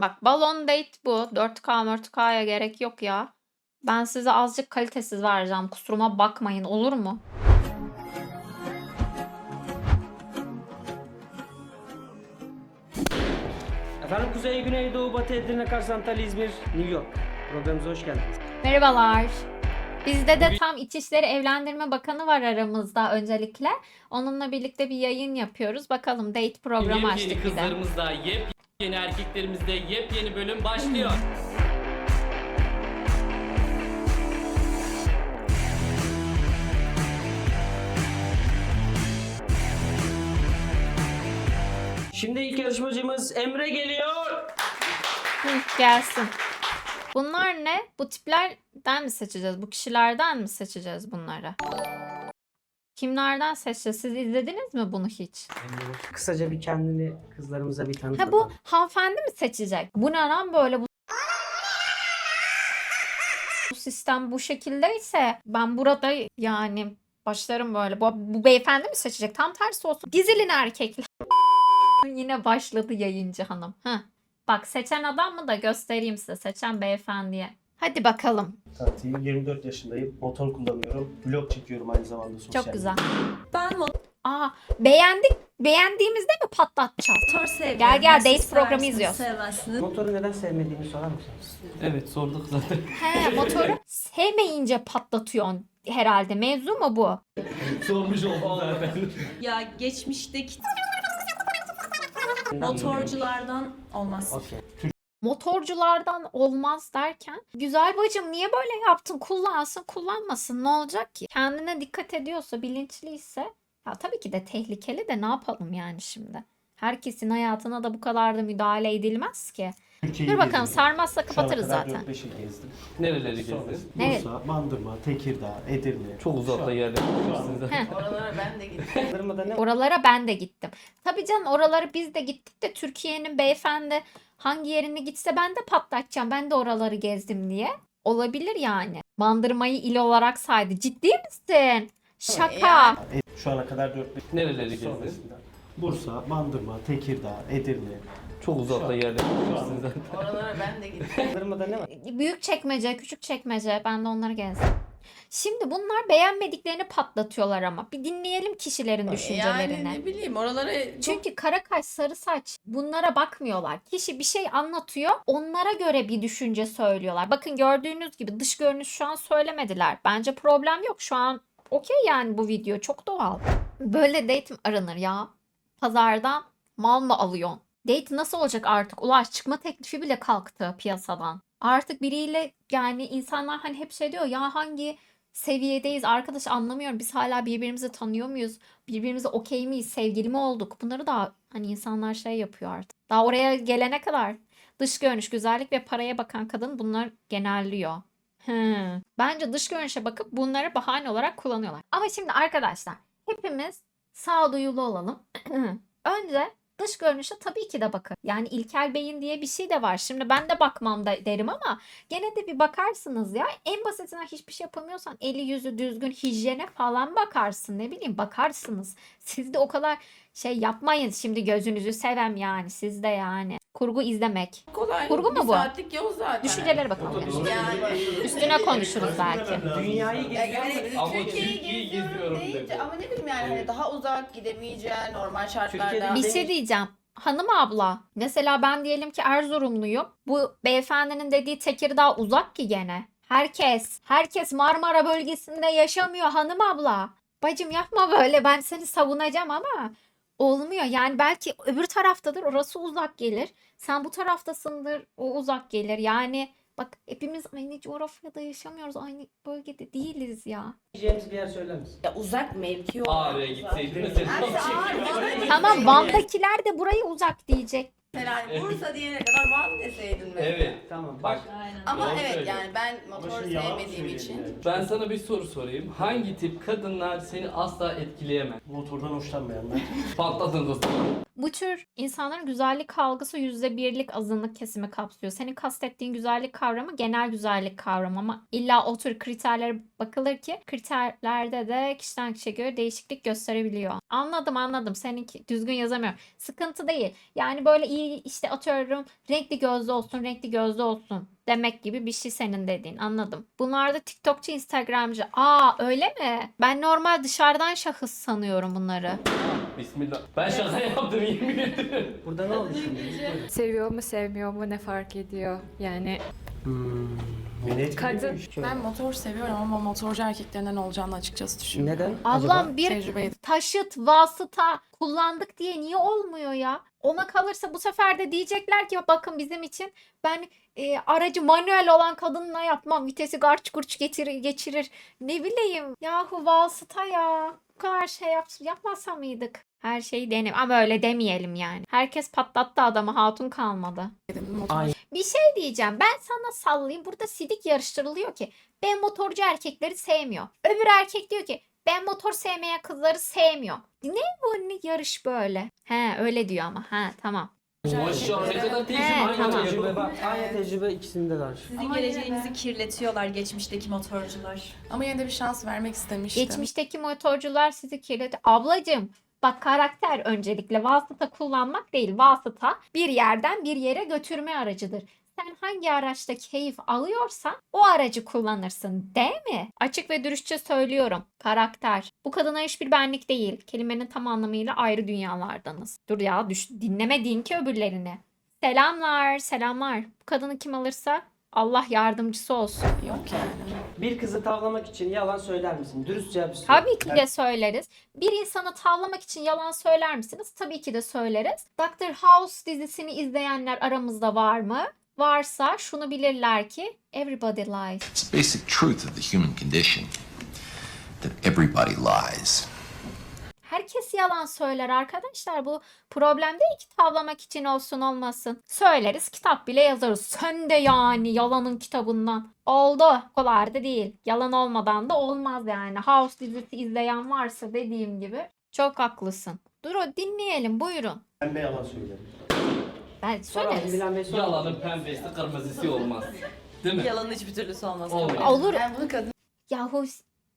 Bak balon date bu. 4K 4K'ya gerek yok ya. Ben size azıcık kalitesiz vereceğim. Kusuruma bakmayın olur mu? Efendim Kuzey, Güney, Doğu, Batı, Edirne, Kars, Antalya, İzmir, New York. Programımıza hoş geldiniz. Merhabalar. Bizde de tam İçişleri Evlendirme Bakanı var aramızda öncelikle. Onunla birlikte bir yayın yapıyoruz. Bakalım date programı açtık bir de. kızlarımızda, yepyeni erkeklerimizde yepyeni bölüm başlıyor. Şimdi ilk yarışmacımız Emre geliyor. Gelsin. Bunlar ne? Bu tiplerden mi seçeceğiz? Bu kişilerden mi seçeceğiz bunları? Kimlerden seçeceğiz? Siz izlediniz mi bunu hiç? Kısaca bir kendini kızlarımıza bir tanıt. Ha bu bakalım. hanımefendi mi seçecek? Bu ne lan böyle bu bu sistem bu şekildeyse ben burada yani başlarım böyle. Bu, bu beyefendi mi seçecek? Tam tersi olsun. Dizilin erkekler. Yine başladı yayıncı hanım. Heh. Bak seçen adam mı da göstereyim size. Seçen beyefendiye. Hadi bakalım. Fatih, 24 yaşındayım. Motor kullanıyorum. Vlog çekiyorum aynı zamanda sosyal. Çok güzel. Ben Aa beğendik. Beğendiğimizde mi patlatacağız? motor sevmiyorum. Gel, gel, date programı seversiniz, izliyoruz. Sevmezsiniz. Motoru neden sevmediğini sorar mısınız? Evet sorduk zaten. He motoru sevmeyince patlatıyorsun herhalde. Mevzu mu bu? Sormuş oldum zaten. Ya geçmişteki motorculardan olmaz. Okey. Motorculardan olmaz derken güzel bacım niye böyle yaptın kullansın kullanmasın ne olacak ki kendine dikkat ediyorsa bilinçliyse ya tabii ki de tehlikeli de ne yapalım yani şimdi herkesin hayatına da bu kadar da müdahale edilmez ki Türkiye'yi dur bakalım gezdim. sarmazsa Şu ana kapatırız kadar zaten 4-5 il gezdim. Nereleri gezdin? Sonrasında Evet. Bursa, Bandırma, Tekirdağ, Edirne. Çok uzakta yerlere gitmişsin zaten. Heh. Kızlarıma ne oralara ben de gittim tabii canım oraları biz de gittik de Türkiye'nin beyefendi hangi yerine gitse ben de patlatacağım ben de oraları gezdim diye olabilir yani bandırmayı il olarak saydı ciddi misin şaka Şu ana kadar 4-5 Nereleri gezdin? Bursa, Bandırma, Tekirdağ, Edirne. Çok uzakta yerlere gitmişsin zaten. Kızlarıma ne var? Büyük çekmece, küçük çekmece. Ben de onları gezdim. Şimdi bunlar beğenmediklerini patlatıyorlar ama. Bir dinleyelim kişilerin düşüncelerini. Yani ne bileyim oraları Çünkü kara kaş, sarı saç bunlara bakmıyorlar. Kişi bir şey anlatıyor, onlara göre bir düşünce söylüyorlar. Bakın gördüğünüz gibi dış görünüş şu an söylemediler. Bence problem yok. Şu an okey yani bu video çok doğal. Böyle date mi aranır ya? Pazardan mal mı alıyorsun? Date nasıl olacak artık? Ulaş çıkma teklifi bile kalktı piyasadan. Artık biriyle yani insanlar hani hep şey diyor ya hangi seviyedeyiz arkadaş anlamıyorum. Biz hala birbirimizi tanıyor muyuz? Birbirimize okey miyiz? Sevgili mi olduk? Bunları da hani insanlar şey yapıyor artık. Daha oraya gelene kadar dış görünüş, güzellik ve paraya bakan kadın bunlar genelliyor. Hı. Bence dış görünüşe bakıp bunları bahane olarak kullanıyorlar. Ama şimdi arkadaşlar hepimiz sağduyulu olalım. Önce dış görünüşe tabii ki de bakın. Yani ilkel beyin diye bir şey de var. Şimdi ben de bakmam da derim ama gene de bir bakarsınız ya. En basitinden hiçbir şey yapamıyorsan eli yüzü düzgün hijyene falan bakarsın. Ne bileyim bakarsınız. Siz de o kadar şey yapmayın şimdi gözünüzü sevem yani siz de yani. Kurgu izlemek. Kolay. Kurgu mu bir bu? saatlik yol zaten. Düşüncelere bakalım. Yani, Üstüne konuşuruz belki. Dünyayı Ya geziyor yani musun? Ama Türkiye'yi geziyorum geziyorum deyince ama ne bileyim yani hani daha uzak gidemeyeceğin normal şartlarda. Bir şey diyeceğim. Hanım abla, mesela ben diyelim ki Erzurumluyum. Bu beyefendinin dediği Tekirdağ uzak ki gene. Herkes, herkes Marmara bölgesinde yaşamıyor hanım abla. Bacım yapma böyle ben seni savunacağım ama olmuyor. Yani belki öbür taraftadır orası uzak gelir. Sen bu taraftasındır o uzak gelir. Yani bak hepimiz aynı coğrafyada yaşamıyoruz. Aynı bölgede değiliz ya. Gideceğimiz bir yer söyler misin? Ya uzak mevki olarak. Ağrı'ya gitseydin mesela. Nerede ağır? Van'a gitseydin. Tamam Van'dakiler de burayı uzak diyecek. Hani Bursa diyene kadar Van deseydin mesela. Evet. Tamam. Bak Ama Doğru evet söylüyor. yani ben motor şimdi yalan sevmediğim için. yani. ben sana bir soru sorayım. Hangi tip kadınlar seni asla etkileyemez? Motordan hoşlanmayanlar. Patladın dostum. Bu tür insanların güzellik algısı yüzde birlik azınlık kesimi kapsıyor. Senin kastettiğin güzellik kavramı genel güzellik kavramı ama illa o tür kriterlere bakılır ki kriterlerde de kişiden kişiye göre değişiklik gösterebiliyor. Anladım anladım. Seninki düzgün yazamıyorum. Sıkıntı değil. Yani böyle iyi işte atıyorum renkli gözlü olsun, renkli gözlü olsun demek gibi bir şey senin dediğin. Anladım. Bunlar da TikTokçu, Instagramcı. Aa öyle mi? Ben normal dışarıdan şahıs sanıyorum bunları. Bismillah. Ben şaka yaptım yemin ederim. Burada ne oldu şimdi? Seviyor mu sevmiyor mu ne fark ediyor? Yani Beni etkiledi Kadın-? Ben motor seviyorum ama motorcu erkeklerinden olacağını açıkçası düşünmüyorum. Neden? Ablam bir Tecrübe taşıt, vasıta kullandık diye niye olmuyor ya? Ona kalırsa bu sefer de diyecekler ki bakın bizim için ben e, aracı manuel olan kadınla yapmam. Vitesi garç gurç getirir, geçirir. Ne bileyim. Yahu vasıta ya. Bu kadar şey yap, yapmasa mıydık? Her şeyi denem ama öyle demeyelim yani. Herkes patlattı adamı hatun kalmadı. Ay. Bir şey diyeceğim. Ben sana sallayayım. Burada sidik yarıştırılıyor ki. Ben motorcu erkekleri sevmiyor. Öbür erkek diyor ki ben motor sevmeyen kızları sevmiyor. Ne bu ne yarış böyle? He öyle diyor ama. Ha tamam. Maşallah ne kadar He, tecrübe. Aynı tamam. tecrübe bak. Aynı tecrübe ikisinde de var. Sizin geleceğinizi kirletiyorlar geçmişteki motorcular. Ama yine de bir şans vermek istemiştim. Geçmişteki motorcular sizi kirledi. Ablacığım bak karakter öncelikle vasıta kullanmak değil. Vasıta bir yerden bir yere götürme aracıdır. Sen hangi araçta keyif alıyorsan o aracı kullanırsın değil mi? Açık ve dürüstçe söylüyorum. Karakter. Bu kadına hiçbir benlik değil. Kelimenin tam anlamıyla ayrı dünyalardanız. Dur ya düş, dinlemedin ki öbürlerini. Selamlar, selamlar. Bu kadını kim alırsa Allah yardımcısı olsun. Yok yani. Bir kızı tavlamak için yalan söyler misin? Dürüst cevap istiyorum. Tabii ki de söyleriz. Bir insanı tavlamak için yalan söyler misiniz? Tabii ki de söyleriz. Doctor House dizisini izleyenler aramızda var mı? Varsa şunu bilirler ki everybody lies. It's the basic truth of the human condition that everybody lies. Herkes yalan söyler arkadaşlar. Bu problem değil ki tavlamak için olsun olmasın. Söyleriz kitap bile yazarız. Sen de yani yalanın kitabından. Oldu. Kolay da değil. Yalan olmadan da olmaz yani. House dizisi izleyen varsa dediğim gibi. Çok haklısın. Dur o dinleyelim buyurun. Ben de yalan söylerim. Ben söyleriz. Yalanın pembesi kırmızısı olmaz. Değil mi? Yalanın hiçbir türlüsü olmaz. Olmuyor. Olur. Ben bunu kadın Yahu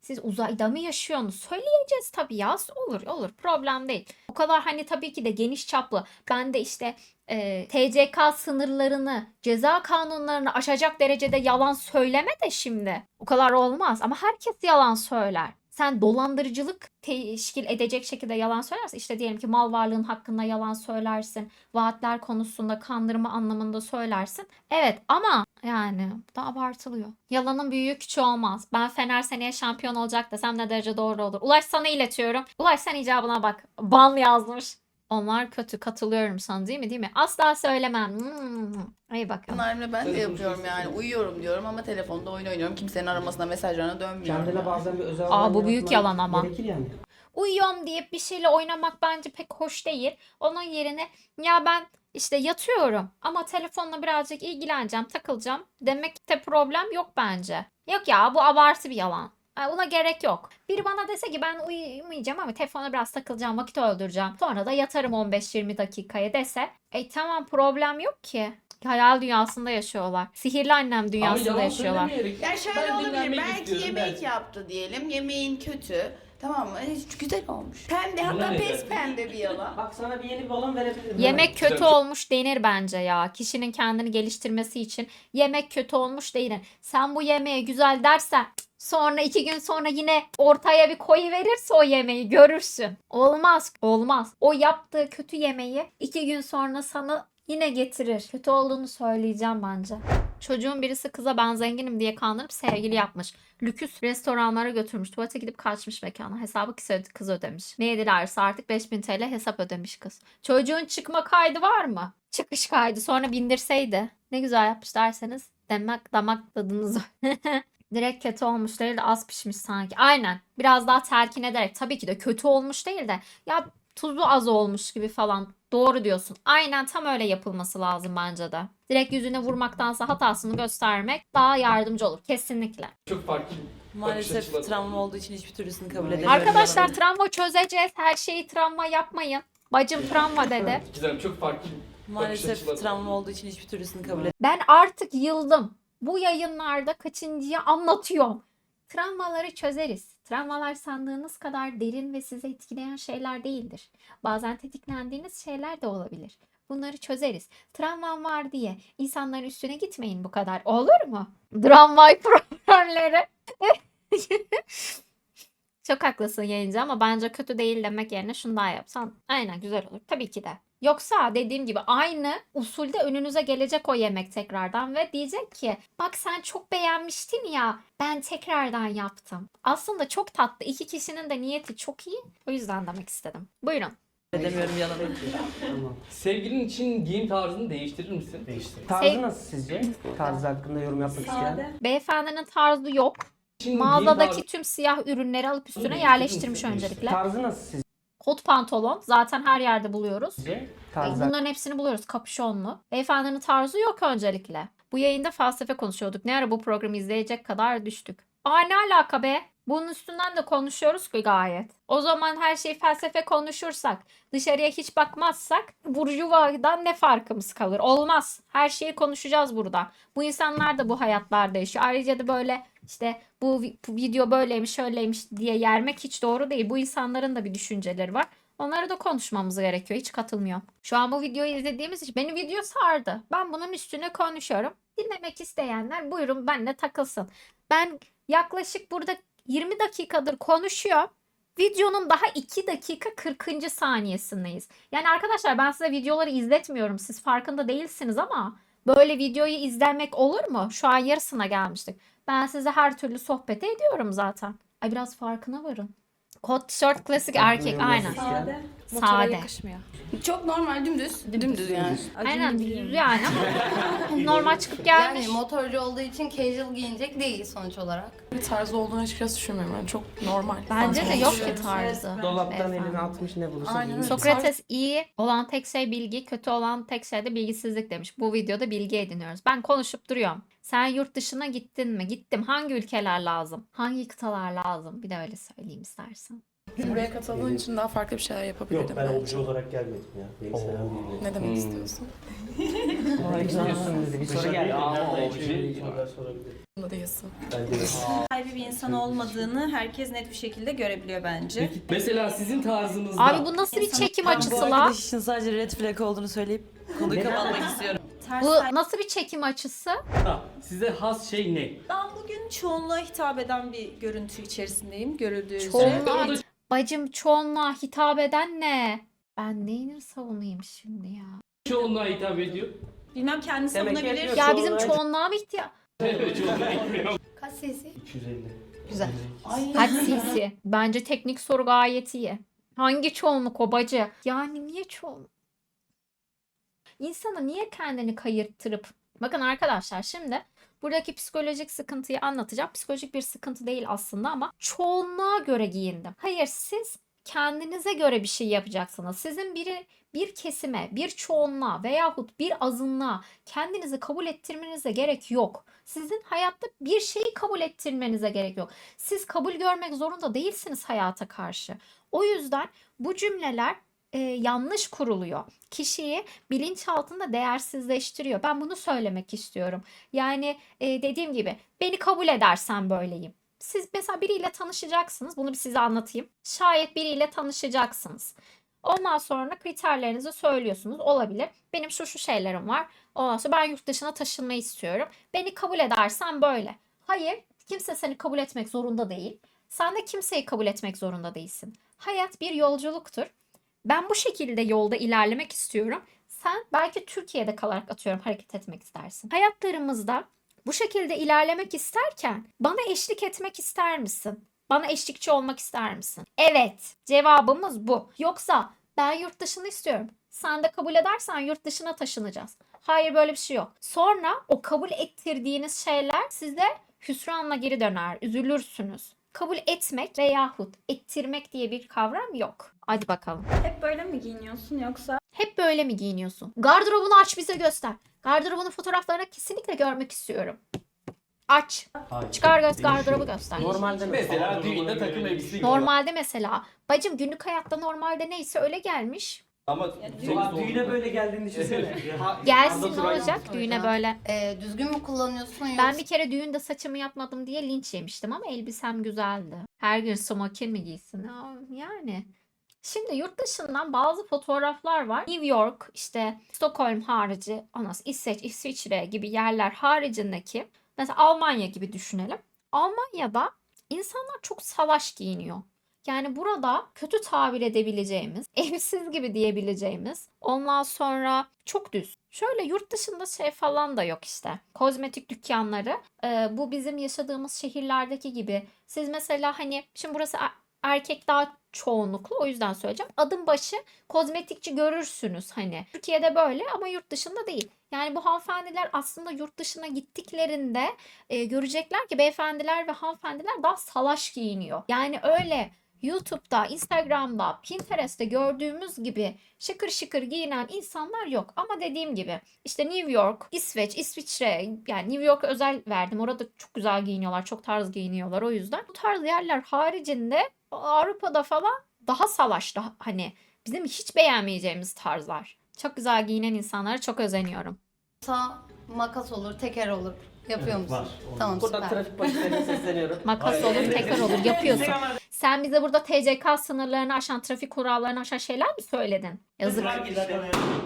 siz uzayda mı yaşıyorsunuz? Söyleyeceğiz tabii ya. Olur olur problem değil. O kadar hani tabii ki de geniş çaplı. Ben de işte e, TCK sınırlarını, ceza kanunlarını aşacak derecede yalan söyleme de şimdi. O kadar olmaz ama herkes yalan söyler. Sen dolandırıcılık teşkil edecek şekilde yalan söylersin. İşte diyelim ki mal varlığın hakkında yalan söylersin. Vaatler konusunda kandırma anlamında söylersin. Evet ama yani bu da abartılıyor. Yalanın büyüğü küçüğü olmaz. Ben Fener seneye şampiyon olacak desem ne derece doğru olur. Ulaş sana iletiyorum. Ulaş sen icabına bak. Ban yazmış. Onlar kötü katılıyorum sana değil mi değil mi? Asla söylemem. Hmm. İyi bakalım. Bunlarla ben de yapıyorum yani. Uyuyorum diyorum ama telefonda oyun oynuyorum. Kimsenin aramasına, mesajlarına dönmüyorum. Kendine bazen bir özel Aa, bu büyük yalan ama. Gerekir yani. Uyuyorum deyip bir şeyle oynamak bence pek hoş değil. Onun yerine ya ben işte yatıyorum ama telefonla birazcık ilgileneceğim, takılacağım demekte problem yok bence. Yok ya bu abartı bir yalan. Buna gerek yok. Biri bana dese ki ben uyumayacağım ama telefona biraz takılacağım, vakit öldüreceğim. Sonra da yatarım 15-20 dakikaya dese. E tamam problem yok ki. Hayal dünyasında yaşıyorlar. Sihirli annem dünyasında yaşıyorlar. Ya şöyle ben olabilir. Belki yemek yaptı diyelim. Yemeğin kötü. Tamam mı? Hiç güzel olmuş. Pembe hatta pes pembe bir yalan. Bak sana bir yeni bir balon verebilirim. Yemek kötü olmuş denir bence ya. Kişinin kendini geliştirmesi için yemek kötü olmuş denir. Sen bu yemeğe güzel dersen cık, sonra iki gün sonra yine ortaya bir koyu verirse o yemeği görürsün. Olmaz. Olmaz. O yaptığı kötü yemeği iki gün sonra sana yine getirir. Kötü olduğunu söyleyeceğim bence. Çocuğun birisi kıza ben zenginim diye kandırıp sevgili yapmış. Lüküs restoranlara götürmüş. Tuvalete gidip kaçmış mekana. Hesabı kız öde- kız ödemiş. Ne yedilerse artık 5000 TL hesap ödemiş kız. Çocuğun çıkma kaydı var mı? Çıkış kaydı sonra bindirseydi. Ne güzel yapmış derseniz demek damak tadınız Direkt kötü olmuş değil de az pişmiş sanki. Aynen. Biraz daha telkin ederek tabii ki de kötü olmuş değil de ya tuzu az olmuş gibi falan. Doğru diyorsun. Aynen tam öyle yapılması lazım bence de. Direkt yüzüne vurmaktansa hatasını göstermek daha yardımcı olur. Kesinlikle. Çok farklı. Maalesef travma olduğu için hiçbir türlüsünü kabul edemiyorum. Arkadaşlar travma çözeceğiz. Her şeyi travma yapmayın. Bacım travma dedi. Güzel çok farklı. Maalesef travma olduğu için hiçbir türlüsünü kabul Ben artık yıldım. Bu yayınlarda kaçıncıyı anlatıyorum. Travmaları çözeriz. Travmalar sandığınız kadar derin ve sizi etkileyen şeyler değildir. Bazen tetiklendiğiniz şeyler de olabilir. Bunları çözeriz. Travmam var diye insanların üstüne gitmeyin bu kadar. Olur mu? Tramvay problemleri. Çok haklısın yayıncı ama bence kötü değil demek yerine şunu daha yapsan aynen güzel olur. Tabii ki de. Yoksa dediğim gibi aynı usulde önünüze gelecek o yemek tekrardan ve diyecek ki bak sen çok beğenmiştin ya ben tekrardan yaptım. Aslında çok tatlı. İki kişinin de niyeti çok iyi. O yüzden demek istedim. Buyurun. edemiyorum yalan. Tamam. Sevgilin için giyim tarzını değiştirir misin? Değiştir. Tarzı Sev- nasıl sizce? Tarzı hakkında yorum yapmak isteyen. Beyefendinin tarzı yok. Giyim Mağazadaki tarzı- tüm siyah ürünleri alıp üstüne Değiştirir yerleştirmiş misin? öncelikle. Tarzı nasıl Kot pantolon zaten her yerde buluyoruz. Tarzı Bunların hepsini buluyoruz kapüşonlu. Beyefendinin tarzı yok öncelikle. Bu yayında felsefe konuşuyorduk. Ne ara bu programı izleyecek kadar düştük. Aa ne alaka be? Bunun üstünden de konuşuyoruz ki gayet. O zaman her şey felsefe konuşursak, dışarıya hiç bakmazsak Burjuva'dan ne farkımız kalır? Olmaz. Her şeyi konuşacağız burada. Bu insanlar da bu hayatlarda yaşıyor. Ayrıca da böyle işte bu, bu video böyleymiş şöyleymiş diye yermek hiç doğru değil. Bu insanların da bir düşünceleri var. Onları da konuşmamız gerekiyor. Hiç katılmıyorum. Şu an bu videoyu izlediğimiz için beni video sardı. Ben bunun üstüne konuşuyorum. Dinlemek isteyenler buyurun benimle takılsın. Ben yaklaşık burada 20 dakikadır konuşuyor. Videonun daha 2 dakika 40. saniyesindeyiz. Yani arkadaşlar ben size videoları izletmiyorum. Siz farkında değilsiniz ama böyle videoyu izlemek olur mu? Şu an yarısına gelmiştik. Ben size her türlü sohbet ediyorum zaten. Ay biraz farkına varın. Kot tişört klasik erkek aynen. Sade. Motora Sade. yakışmıyor. Çok normal dümdüz. Dümdüz yani. Aynen yani ama normal çıkıp gelmiş. Yani motorcu olduğu için casual giyinecek değil sonuç olarak. Bir tarzı olduğunu açıkçası düşünmüyorum. Yani çok normal. Bence de yok ki tarzı. Dolaptan beyefendi. elini atmış ne bulursa Aynen giyiyor. öyle. Sokrates iyi olan tek şey bilgi, kötü olan tek şey de bilgisizlik demiş. Bu videoda bilgi ediniyoruz. Ben konuşup duruyorum. Sen yurt dışına gittin mi? Gittim. Hangi ülkeler lazım? Hangi kıtalar lazım? Bir de öyle söyleyeyim istersen. Buraya katıldığın için daha farklı bir şeyler yapabilirdim. Yok ben obje olarak gelmedim ya. Benim selam değil. Ne demek istiyorsun? Ne istiyorsun dedi. Bir soru geldi. Aa, obje. şey. Bunda değilsin. Ben değilim. Sahibi bir insan olmadığını herkes net bir şekilde görebiliyor bence. Peki, mesela sizin tarzınızda Abi bu nasıl bir çekim açısı Bu la? arkadaş için sadece red flag olduğunu söyleyip konuyu kapatmak istiyorum. Ters Bu nasıl bir çekim açısı? Ha, size has şey ne? Ben bugün çoğunluğa hitap eden bir görüntü içerisindeyim. Görüldüğü üzere. Çoğunluğa, bacım çoğunluğa hitap eden ne? Ben neyini savunayım şimdi ya? çoğunluğa hitap ediyor. Bilmem kendisi Demek ki savunabilir. yapıyor. Ya bizim Çoğunluğa- çoğunluğa mı ihtiyaç? Çoğunluğa Kaç sesi? 250. Güzel. Kaç cc? Bence teknik soru gayet iyi. Hangi çoğunluk o bacı? Yani niye çoğunluk? İnsana niye kendini kayırttırıp Bakın arkadaşlar şimdi buradaki psikolojik sıkıntıyı anlatacağım. Psikolojik bir sıkıntı değil aslında ama çoğunluğa göre giyindim. Hayır siz kendinize göre bir şey yapacaksınız. Sizin biri bir kesime, bir çoğunluğa veyahut bir azınlığa kendinizi kabul ettirmenize gerek yok. Sizin hayatta bir şeyi kabul ettirmenize gerek yok. Siz kabul görmek zorunda değilsiniz hayata karşı. O yüzden bu cümleler e, yanlış kuruluyor. Kişiyi bilinçaltında değersizleştiriyor. Ben bunu söylemek istiyorum. Yani e, dediğim gibi beni kabul edersen böyleyim. Siz mesela biriyle tanışacaksınız. Bunu bir size anlatayım. Şayet biriyle tanışacaksınız. Ondan sonra kriterlerinizi söylüyorsunuz. Olabilir. Benim şu şu şeylerim var. Ondan sonra ben yurt dışına taşınmayı istiyorum. Beni kabul edersen böyle. Hayır, kimse seni kabul etmek zorunda değil. Sen de kimseyi kabul etmek zorunda değilsin. Hayat bir yolculuktur. Ben bu şekilde yolda ilerlemek istiyorum. Sen belki Türkiye'de kalarak atıyorum hareket etmek istersin. Hayatlarımızda bu şekilde ilerlemek isterken bana eşlik etmek ister misin? Bana eşlikçi olmak ister misin? Evet. Cevabımız bu. Yoksa ben yurt dışını istiyorum. Sen de kabul edersen yurt dışına taşınacağız. Hayır böyle bir şey yok. Sonra o kabul ettirdiğiniz şeyler size hüsranla geri döner. Üzülürsünüz. Kabul etmek veyahut ettirmek diye bir kavram yok. Hadi bakalım. Hep böyle mi giyiniyorsun yoksa? Hep böyle mi giyiniyorsun? Gardırobunu aç bize göster. Gardırobunun fotoğraflarını kesinlikle görmek istiyorum. Aç. Hayır. Çıkar göz gardırobu göster. Normalde Mesela düğünde takım elbise giyiyorlar. Normalde mesela bacım günlük hayatta normalde neyse öyle gelmiş. Ama Bak, düğüne böyle geldiğini düşünsene. Gelsin ne olacak düğüne böyle. Ee, düzgün mü kullanıyorsun yoksa? Ben bir kere düğünde saçımı yapmadım diye linç yemiştim ama elbisem güzeldi. Her gün smokin mi giysin? Aa, Yani. Şimdi yurt dışından bazı fotoğraflar var. New York, işte Stockholm harici, Anas, İsveç, İsviçre gibi yerler haricindeki mesela Almanya gibi düşünelim. Almanya'da insanlar çok salaş giyiniyor. Yani burada kötü tabir edebileceğimiz, evsiz gibi diyebileceğimiz, ondan sonra çok düz. Şöyle yurt dışında şey falan da yok işte. Kozmetik dükkanları. Ee, bu bizim yaşadığımız şehirlerdeki gibi. Siz mesela hani şimdi burası er- erkek daha çoğunluklu o yüzden söyleyeceğim. Adım başı kozmetikçi görürsünüz hani. Türkiye'de böyle ama yurt dışında değil. Yani bu hanımefendiler aslında yurt dışına gittiklerinde e, görecekler ki beyefendiler ve hanımefendiler daha salaş giyiniyor. Yani öyle YouTube'da, Instagram'da, Pinterest'te gördüğümüz gibi şıkır şıkır giyinen insanlar yok. Ama dediğim gibi işte New York, İsveç, İsviçre yani New York'a özel verdim. Orada çok güzel giyiniyorlar, çok tarz giyiniyorlar o yüzden. Bu tarz yerler haricinde Avrupa'da falan daha salaş, hani bizim hiç beğenmeyeceğimiz tarzlar. Çok güzel giyinen insanlara çok özeniyorum. makas olur, teker olur. Yapıyor musun? Var. Tamam Buradan süper. trafik polislerine sesleniyorum. Makas olur, tekrar olur. Yapıyorsun. Sen bize burada TCK sınırlarını aşan, trafik kurallarını aşan şeyler mi söyledin? Yazık.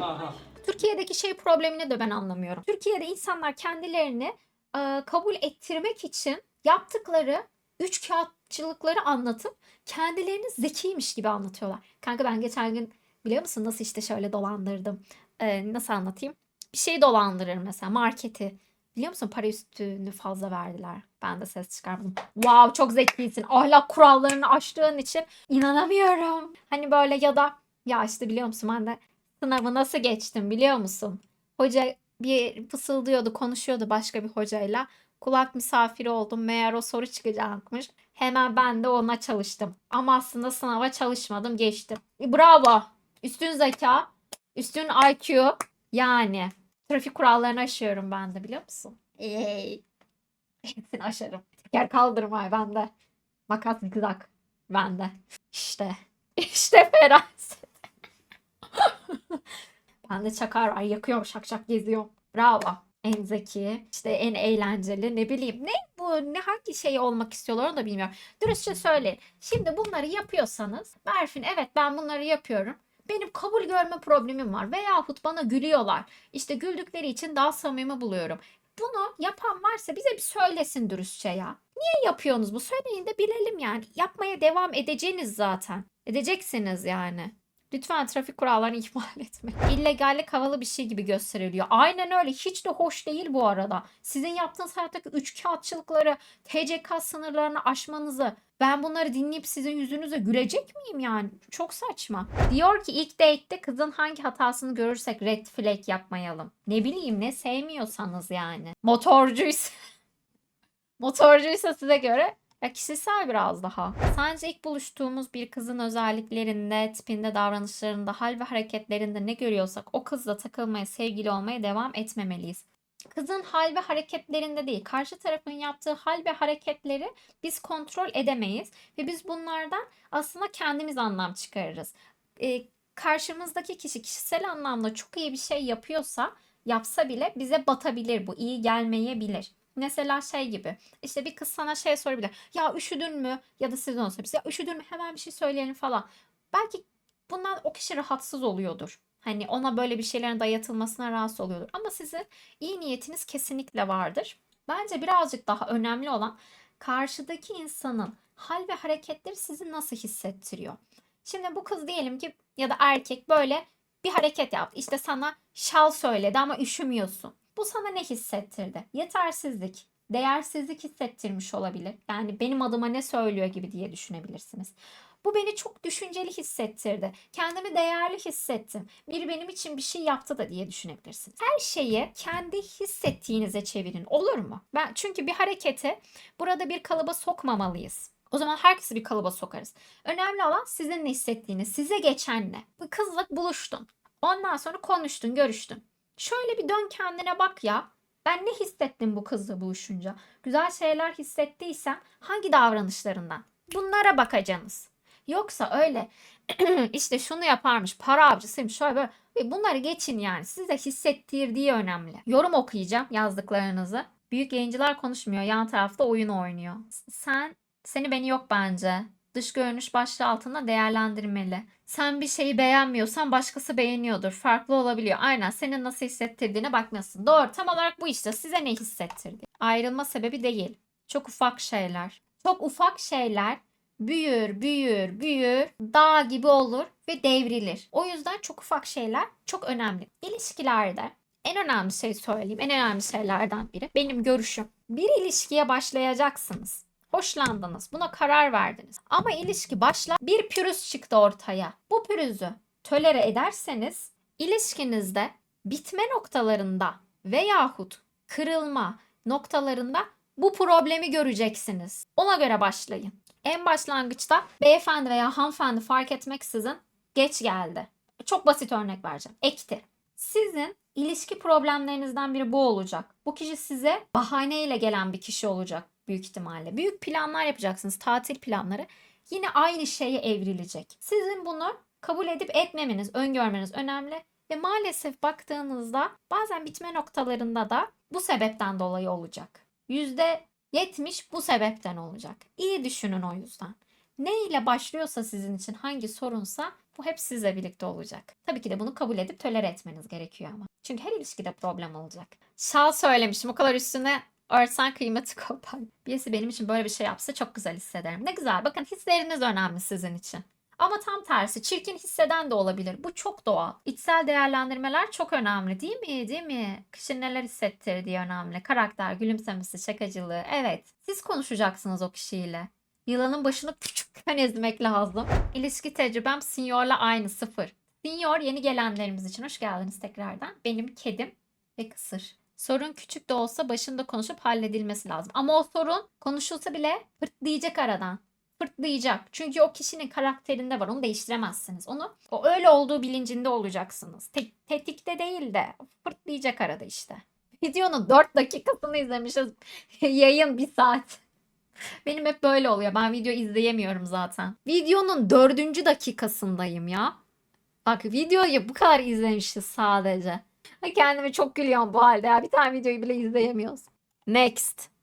Aha. Türkiye'deki şey problemini de ben anlamıyorum. Türkiye'de insanlar kendilerini e, kabul ettirmek için yaptıkları üç kağıtçılıkları anlatıp kendilerini zekiymiş gibi anlatıyorlar. Kanka ben geçen gün biliyor musun nasıl işte şöyle dolandırdım. E, nasıl anlatayım? Bir şey dolandırır mesela marketi. Biliyor musun para üstünü fazla verdiler. Ben de ses çıkarmadım. Wow çok zekisin. Ahlak kurallarını aştığın için inanamıyorum. Hani böyle ya da ya işte biliyor musun ben de sınavı nasıl geçtim biliyor musun? Hoca bir fısıldıyordu, konuşuyordu başka bir hocayla. Kulak misafiri oldum. Meğer o soru çıkacakmış. Hemen ben de ona çalıştım. Ama aslında sınava çalışmadım, geçtim. E, Bravo. Üstün zeka, üstün IQ. Yani trafik kurallarını aşıyorum ben de biliyor musun? Ey. Hepsini aşarım. Teker kaldırmay bende. Makas gıdak bende. İşte. İşte feraset. Bende çakar var. Yakıyorum şak şak geziyorum. Bravo. En zeki, işte en eğlenceli ne bileyim. Ne bu ne hangi şey olmak istiyorlar onu da bilmiyorum. Dürüstçe söyleyin. Şimdi bunları yapıyorsanız Berfin evet ben bunları yapıyorum. Benim kabul görme problemim var. Veyahut bana gülüyorlar. İşte güldükleri için daha samimi buluyorum. Bunu yapan varsa bize bir söylesin dürüstçe ya. Niye yapıyorsunuz bu? Söyleyin de bilelim yani. Yapmaya devam edeceğiniz zaten. Edeceksiniz yani. Lütfen trafik kurallarını ihmal etme. İllegallik havalı bir şey gibi gösteriliyor. Aynen öyle. Hiç de hoş değil bu arada. Sizin yaptığınız hayattaki üç kağıtçılıkları, TCK sınırlarını aşmanızı ben bunları dinleyip sizin yüzünüze gülecek miyim yani? Çok saçma. Diyor ki ilk date'te kızın hangi hatasını görürsek red flag yapmayalım. Ne bileyim ne sevmiyorsanız yani. Motorcuysa motorcuysa size göre ya kişisel biraz daha. Sence ilk buluştuğumuz bir kızın özelliklerinde, tipinde, davranışlarında, hal ve hareketlerinde ne görüyorsak o kızla takılmaya, sevgili olmaya devam etmemeliyiz. Kızın hal ve hareketlerinde değil, karşı tarafın yaptığı hal ve hareketleri biz kontrol edemeyiz ve biz bunlardan aslında kendimiz anlam çıkarırız. Ee, karşımızdaki kişi kişisel anlamda çok iyi bir şey yapıyorsa, yapsa bile bize batabilir bu, iyi gelmeyebilir. Mesela şey gibi işte bir kız sana şey sorabilir. Ya üşüdün mü? Ya da siz ona sorabilirsiniz. Ya üşüdün mü? Hemen bir şey söyleyelim falan. Belki bundan o kişi rahatsız oluyordur. Hani ona böyle bir şeylerin dayatılmasına rahatsız oluyordur. Ama sizin iyi niyetiniz kesinlikle vardır. Bence birazcık daha önemli olan karşıdaki insanın hal ve hareketleri sizi nasıl hissettiriyor. Şimdi bu kız diyelim ki ya da erkek böyle bir hareket yaptı. İşte sana şal söyledi ama üşümüyorsun. Bu sana ne hissettirdi? Yetersizlik, değersizlik hissettirmiş olabilir. Yani benim adıma ne söylüyor gibi diye düşünebilirsiniz. Bu beni çok düşünceli hissettirdi. Kendimi değerli hissettim. Biri benim için bir şey yaptı da diye düşünebilirsiniz. Her şeyi kendi hissettiğinize çevirin. Olur mu? Ben çünkü bir hareketi burada bir kalıba sokmamalıyız. O zaman herkesi bir kalıba sokarız. Önemli olan sizin ne hissettiğiniz, size geçen ne. Bu kızla buluştun. Ondan sonra konuştun, görüştün. Şöyle bir dön kendine bak ya. Ben ne hissettim bu kızla buluşunca? Güzel şeyler hissettiysem hangi davranışlarından? Bunlara bakacaksınız. Yoksa öyle işte şunu yaparmış, para avcısıymış, şöyle böyle. Bunları geçin yani. Size hissettirdiği önemli. Yorum okuyacağım yazdıklarınızı. Büyük yayıncılar konuşmuyor. Yan tarafta oyun oynuyor. Sen, seni beni yok bence. Dış görünüş başlığı altında değerlendirmeli. Sen bir şeyi beğenmiyorsan başkası beğeniyordur. Farklı olabiliyor. Aynen senin nasıl hissettirdiğine bakmasın. Doğru tam olarak bu işte. Size ne hissettirdi? Ayrılma sebebi değil. Çok ufak şeyler. Çok ufak şeyler büyür, büyür, büyür, dağ gibi olur ve devrilir. O yüzden çok ufak şeyler çok önemli. İlişkilerde en önemli şey söyleyeyim, en önemli şeylerden biri benim görüşüm. Bir ilişkiye başlayacaksınız. Hoşlandınız, buna karar verdiniz. Ama ilişki başla bir pürüz çıktı ortaya. Bu pürüzü tölere ederseniz ilişkinizde bitme noktalarında veyahut kırılma noktalarında bu problemi göreceksiniz. Ona göre başlayın. En başlangıçta beyefendi veya hanımefendi fark etmeksizin geç geldi. Çok basit örnek vereceğim. Ekti. Sizin ilişki problemlerinizden biri bu olacak. Bu kişi size bahaneyle gelen bir kişi olacak büyük ihtimalle. Büyük planlar yapacaksınız, tatil planları. Yine aynı şeye evrilecek. Sizin bunu kabul edip etmemeniz, öngörmeniz önemli. Ve maalesef baktığınızda bazen bitme noktalarında da bu sebepten dolayı olacak. %70 bu sebepten olacak. İyi düşünün o yüzden. Ne ile başlıyorsa sizin için hangi sorunsa bu hep sizle birlikte olacak. Tabii ki de bunu kabul edip tolere etmeniz gerekiyor ama. Çünkü her ilişkide problem olacak. Şal söylemişim o kadar üstüne örsen kıymeti kopar. Birisi benim için böyle bir şey yapsa çok güzel hissederim. Ne güzel bakın hisleriniz önemli sizin için. Ama tam tersi çirkin hisseden de olabilir. Bu çok doğal. İçsel değerlendirmeler çok önemli değil mi? Değil mi? Kişinin neler hissettirdiği önemli. Karakter, gülümsemesi, şakacılığı. Evet. Siz konuşacaksınız o kişiyle. Yılanın başını küçükken ezmek lazım. İlişki tecrübem Senior'la aynı sıfır. Senior yeni gelenlerimiz için hoş geldiniz tekrardan. Benim kedim ve kısır. Sorun küçük de olsa başında konuşup halledilmesi lazım. Ama o sorun konuşulsa bile fırtlayacak aradan fırtlayacak. Çünkü o kişinin karakterinde var. Onu değiştiremezsiniz. Onu o öyle olduğu bilincinde olacaksınız. Te- tetikte değil de fırtlayacak arada işte. Videonun 4 dakikasını izlemişiz. Yayın 1 saat. Benim hep böyle oluyor. Ben video izleyemiyorum zaten. Videonun 4. dakikasındayım ya. Bak videoyu bu kadar izlemişiz sadece. Kendime çok gülüyorum bu halde ya. Bir tane videoyu bile izleyemiyoruz. Next.